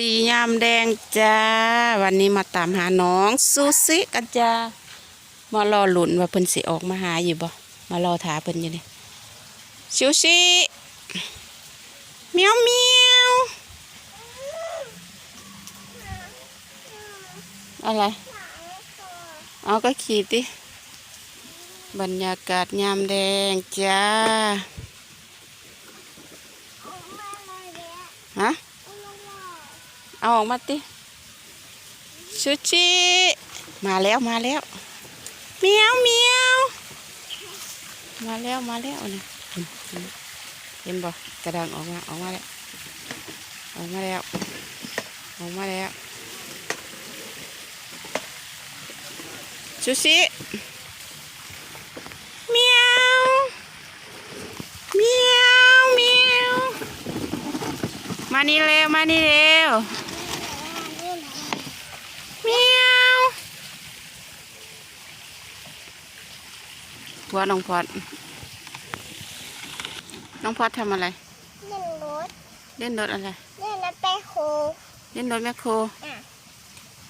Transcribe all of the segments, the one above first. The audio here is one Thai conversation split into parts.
ดียามแดงจ้า วันนี้มาตามหาน้องซูซิกันจ้ามารอหลุนว่าเพิ่นสิออกมาหาอยู่บ่มารอถาเพิ่นอยู่นี่ซูซิเมียวเมียวอะไรเอาก็ขี่ติบรรยากาศยามแดงจ้าฮะ เอาออกมาติชูชิมาแล้วมาแล้วเมียวเมียวมาแล้วมาแล้วนะเห็นเห็นเห็นบ่กระดังออกมาออกมาแล้วออกมาแล้วออกมาแล้วชูชิเมียวเมียวเมียวมานี่เร็วมานี่เร็ว เมียวพัวน้องพอดน้องพอดทำอะไร เล่นรถ เล่นรถอะไร เล่นรถไปโคเล่นรถแมคโคร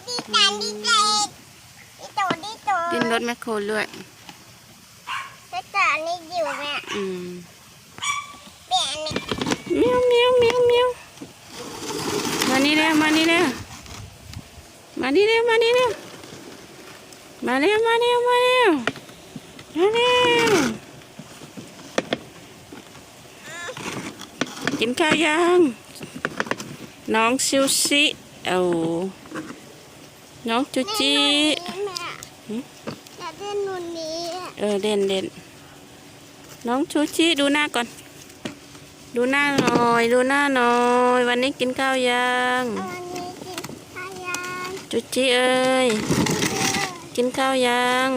ดีใจดีใจดีโตดีโตเล่นรถแมคโครด้วยแล้วตอนนี้อยู่แม่อืมเปลี่ยนนี่เมียวเมียวเมียวเมียวมานี่เร็วมานี่เร็วมา นี่เร็วมานี่เร็วมาเร็วมาเร็วมาเร็วมาเร็วกินข้าวยังน้องซิวซิเอาน้องจุจิแม่อยากเล่นนู่นนี้เออเด่นเด่นน้องชูชิดูหน้าก่อน ดูหน้าหน่อย ดูหน้าหน่อย วันนี้กินข้าวยัง วันนี้กินข้าวยาน จุจีเอ้ย กินข้าวยัง